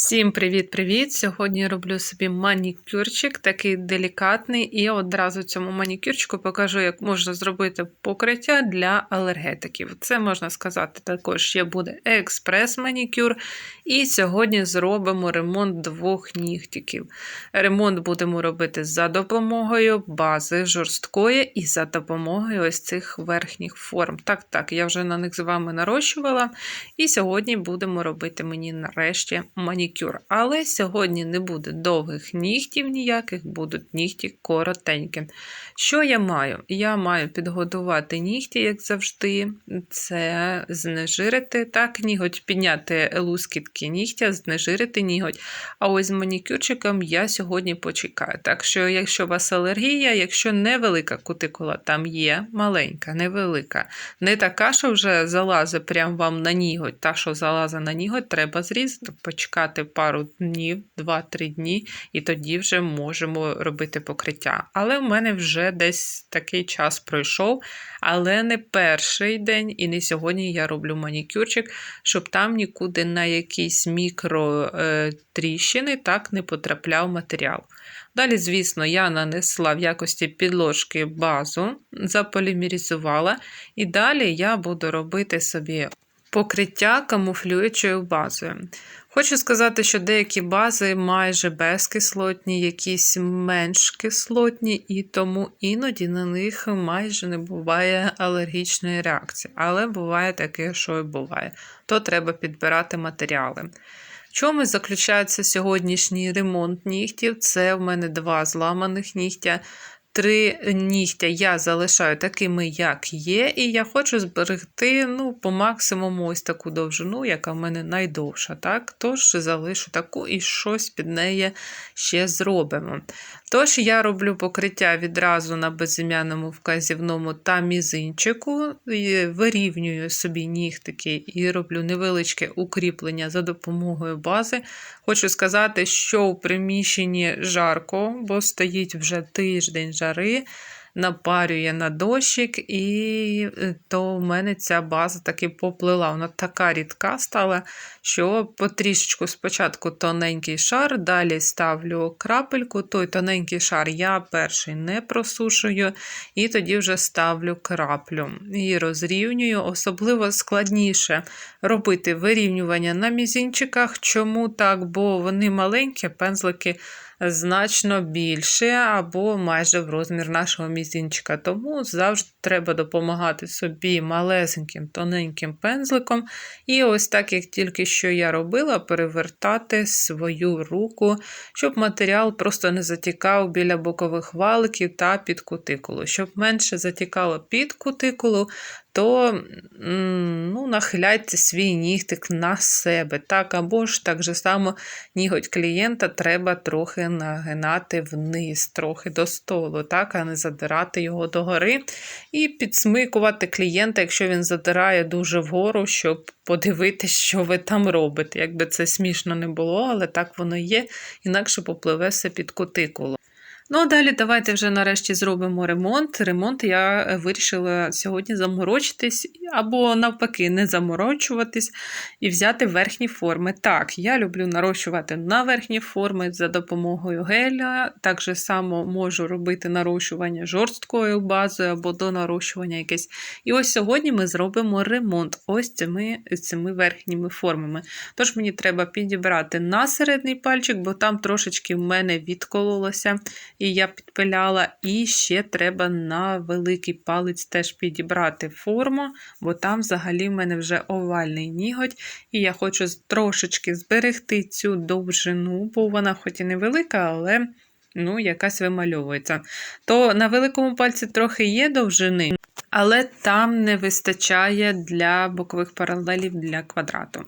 Всім привіт-привіт! Сьогодні роблю собі манікюрчик, такий делікатний, і одразу цьому манікюрчику покажу, як можна зробити покриття для алергетиків. Це можна сказати, також ще буде експрес-манікюр. І сьогодні зробимо ремонт двох нігтиків. Ремонт будемо робити за допомогою бази жорсткої і за допомогою ось цих верхніх форм. Так, так, я вже на них з вами нарощувала. І сьогодні будемо робити мені нарешті манікюр. Але сьогодні не буде довгих нігтів ніяких, будуть нігті коротенькі. Що я маю? Я маю підготувати нігті, як завжди, це знежирити так, ніготь, підняти лускітки нігтя, знежирити ніготь. А ось з манікюрчиком я сьогодні почекаю. Так що, якщо у вас алергія, якщо невелика кутикула, там є маленька, невелика. Не така, що вже залазить прямо вам на ніготь. Та, що залазить на ніготь, треба зрізати, почекати пару днів, 2-3 дні, і тоді вже можемо робити покриття. Але в мене вже десь такий час пройшов, але не перший день, і не сьогодні я роблю манікюрчик, щоб там нікуди на якісь мікротріщини так не потрапляв матеріал. Далі, звісно, я нанесла в якості підложки базу, заполімеризувала, і далі я буду робити собі покриття камуфлюючою базою. Хочу сказати, що деякі бази майже безкислотні, якісь менш кислотні, і тому іноді на них майже не буває алергічної реакції. Але буває таке, що і буває. То треба підбирати матеріали. В чому заключається сьогоднішній ремонт нігтів? Це в мене два зламаних нігтя. Три нігтя я залишаю такими, як є, і я хочу зберегти ну, по максимуму ось таку довжину, яка в мене найдовша. так? Тож залишу таку і щось під неї ще зробимо. Тож я роблю покриття відразу на безім'яному вказівному та мізинчику, вирівнюю собі нігтики і роблю невеличке укріплення за допомогою бази. Хочу сказати, що у приміщенні жарко, бо стоїть вже тиждень жари, напарює на дощик, і е, то в мене ця база таки поплила. Вона така рідка стала, що потрішечку спочатку тоненький шар, далі ставлю крапельку, той тоненький шар я перший не просушую, і тоді вже ставлю краплю і розрівнюю. Особливо складніше робити вирівнювання на мізінчиках. Чому так? Бо вони маленькі, пензлики значно більше або майже в розмір нашого мізинчика. Тому завжди треба допомагати собі малесеньким тоненьким пензликом. І ось так, як тільки що я робила, перевертати свою руку, щоб матеріал просто не затікав біля бокових валиків та під кутикулу. Щоб менше затікало під кутикулу, то ну, нахиляйте свій нігтик на себе. так, Або ж так же само ніготь клієнта треба трохи нагинати вниз, трохи до столу, так, а не задирати його догори. І підсмикувати клієнта, якщо він задирає дуже вгору, щоб подивитися, що ви там робите. Якби це смішно не було, але так воно є, інакше попливе все під кутикулу. Ну, а далі давайте вже нарешті зробимо ремонт. Ремонт я е, вирішила сьогодні заморочитись, або навпаки, не заморочуватись і взяти верхні форми. Так, я люблю нарощувати на верхні форми за допомогою геля. Так же само можу робити нарощування жорсткою базою або до нарощування якесь. І ось сьогодні ми зробимо ремонт ось цими, цими верхніми формами. Тож мені треба підібрати на середній пальчик, бо там трошечки в мене відкололося і я підпиляла. І ще треба на великий палець теж підібрати форму, бо там взагалі в мене вже овальний ніготь. І я хочу трошечки зберегти цю довжину, бо вона хоч і невелика, але ну, якась вимальовується. То на великому пальці трохи є довжини. Але там не вистачає для бокових паралелів для квадрату.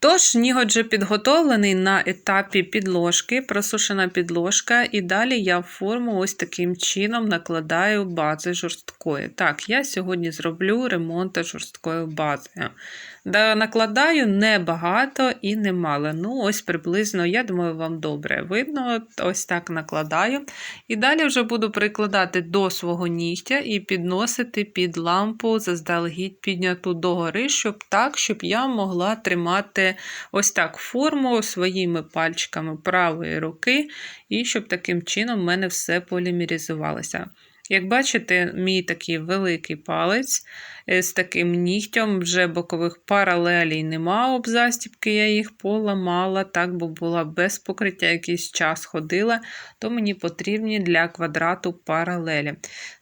Тож, ніготь вже підготовлений на етапі підложки, просушена підложка, і далі я форму ось таким чином накладаю бази жорсткої. Так, я сьогодні зроблю ремонт жорсткою базою. Да, Накладаю небагато і немало. Ну, ось приблизно, я думаю, вам добре видно. Ось так накладаю. І далі вже буду прикладати до свого нігтя і підносити під лампу, заздалегідь підняту догори, щоб так, щоб я могла тримати ось так форму своїми пальчиками правої руки, і щоб таким чином в мене все полімеризувалося. Як бачите, мій такий великий палець е, з таким нігтем, вже бокових паралелей нема об застібки, я їх поламала, так, бо була без покриття, якийсь час ходила, то мені потрібні для квадрату паралелі.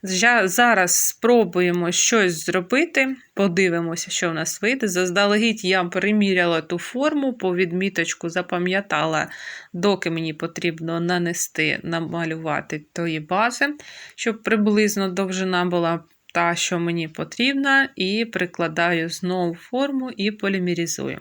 Зараз спробуємо щось зробити, подивимося, що в нас вийде. Заздалегідь я приміряла ту форму, по відміточку запам'ятала, доки мені потрібно нанести, намалювати тої бази, щоб приблизно довжина була та, що мені потрібна, і прикладаю знову форму і полімерізую.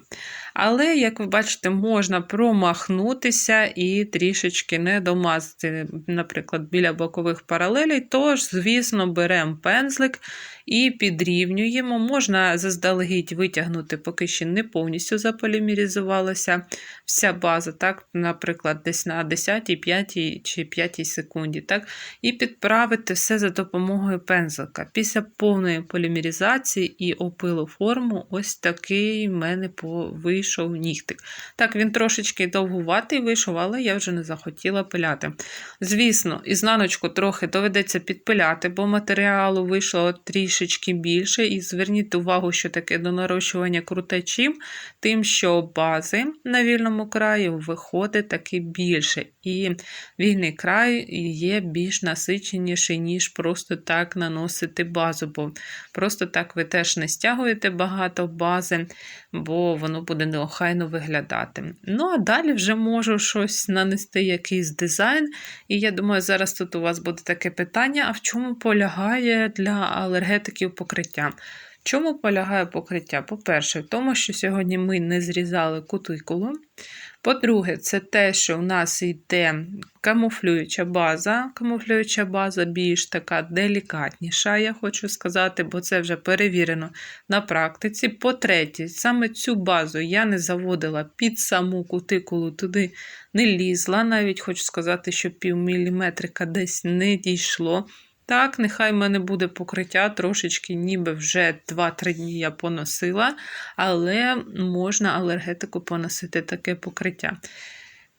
Але, як ви бачите, можна промахнутися і трішечки не домазати, наприклад, біля бокових паралелей. Тож, звісно, беремо пензлик і підрівнюємо. Можна заздалегідь витягнути, поки ще не повністю заполімеризувалася вся база, так, наприклад, десь на 10, 5 чи 5 секунді. Так, і підправити все за допомогою пензлика. Після повної полімеризації і опилу форму, ось такий в мене вийшов нігтик. Так, він трошечки довгуватий вийшов, але я вже не захотіла пиляти. Звісно, ізнаночку трохи доведеться підпиляти, бо матеріалу вийшло трішечки більше. І зверніть увагу, що таке до нарощування круте чим, тим, що бази на вільному краї виходить таки більше. І вільний край є більш насиченіший, ніж просто так наносити базу. Бо просто так ви теж не стягуєте багато бази, бо воно буде неохайно виглядати. Ну, а далі вже можу щось нанести, якийсь дизайн. І я думаю, зараз тут у вас буде таке питання: а в чому полягає для алергетиків покриття? Чому полягає покриття? По-перше, в тому, що сьогодні ми не зрізали кутикулу. По-друге, це те, що в нас йде камуфлююча база. Камуфлююча база більш така делікатніша, я хочу сказати, бо це вже перевірено на практиці. По-третє, саме цю базу я не заводила під саму кутикулу, туди не лізла. Навіть хочу сказати, що пів міліметрика десь не дійшло. Так, нехай в мене буде покриття, трошечки, ніби вже 2-3 дні я поносила, але можна алергетику поносити таке покриття.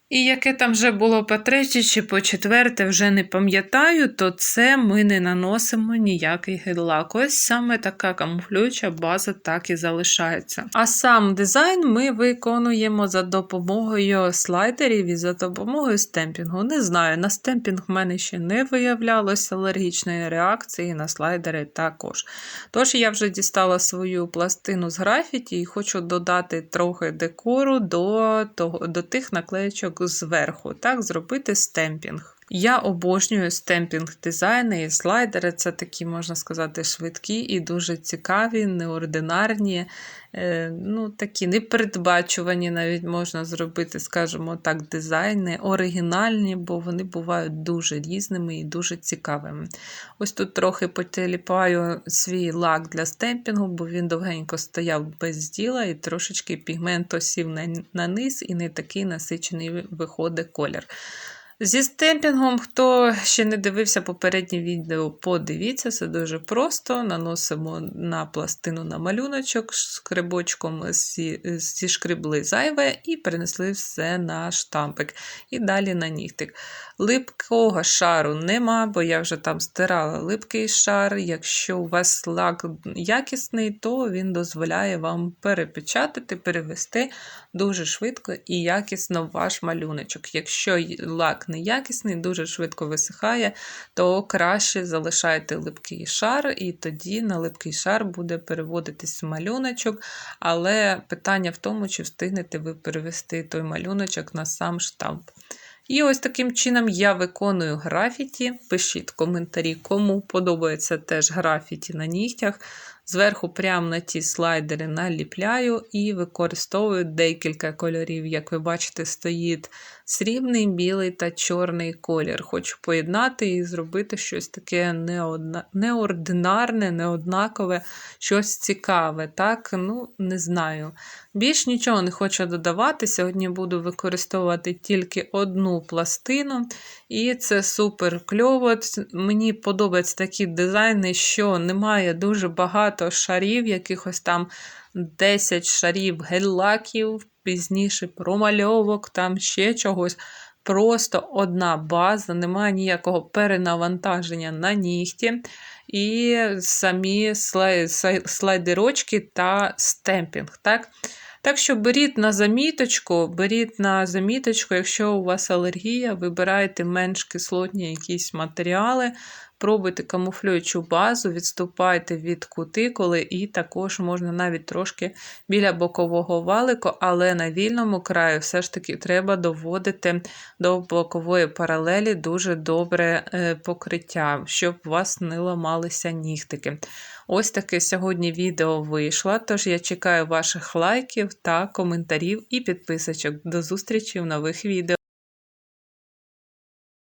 І яке там вже було по третє чи по четверте, вже не пам'ятаю, то це ми не наносимо ніякий гель-лак. Ось саме така камуфлююча база так і залишається. А сам дизайн ми виконуємо за допомогою слайдерів і за допомогою стемпінгу. Не знаю, на стемпінг в мене ще не виявлялося алергічної реакції, на слайдери також. Тож я вже дістала свою пластину з графіті і хочу додати трохи декору до, того, до тих наклеєчок зверху, так, зробити стемпінг. Я обожнюю стемпінг дизайни і слайдери. Це такі, можна сказати, швидкі і дуже цікаві, неординарні, е, ну, такі непередбачувані, навіть можна зробити, скажімо так, дизайни, оригінальні, бо вони бувають дуже різними і дуже цікавими. Ось тут трохи потеліпаю свій лак для стемпінгу, бо він довгенько стояв без діла, і трошечки пігмент осів на низ, і не такий насичений виходить колір. Зі стемпінгом, хто ще не дивився попереднє відео, подивіться, це дуже просто. Наносимо на пластину на малюночок, скрибочком зі- зішкребли зайве і перенесли все на штампик. І далі на нігтик. Липкого шару нема, бо я вже там стирала липкий шар. Якщо у вас лак якісний, то він дозволяє вам перепечатати, перевести дуже швидко і якісно ваш малюночок. Якщо й- неякісний, дуже швидко висихає, то краще залишайте липкий шар, і тоді на липкий шар буде переводитись малюночок. Але питання в тому, чи встигнете ви перевести той малюночок на сам штамп. І ось таким чином я виконую графіті. Пишіть коментарі, кому подобається теж графіті на нігтях. Зверху прямо на ті слайдери наліпляю і використовую декілька кольорів. Як ви бачите, стоїть срібний, білий та чорний колір. Хочу поєднати і зробити щось таке неодна... неординарне, неоднакове, щось цікаве. Так, ну, не знаю. Більш нічого не хочу додавати. Сьогодні буду використовувати тільки одну пластину, і це супер кльово. Мені подобаються такі дизайни, що немає дуже багато шарів, якихось там 10 шарів гель-лаків. Пізніше промальовок, там ще чогось. Просто одна база, немає ніякого перенавантаження на нігті. І самі слайдерочки та стемпінг. Так? Так що беріть на заміточку, беріть на заміточку, якщо у вас алергія, вибирайте менш кислотні якісь матеріали, пробуйте камуфлюючу базу, відступайте від кутикули, і також можна навіть трошки біля бокового валику, але на вільному краю все ж таки треба доводити до бокової паралелі дуже добре е, покриття, щоб у вас не ламалися нігтики. Ось таке сьогодні відео вийшло, тож я чекаю ваших лайків та коментарів і підписочок. До зустрічі в нових відео.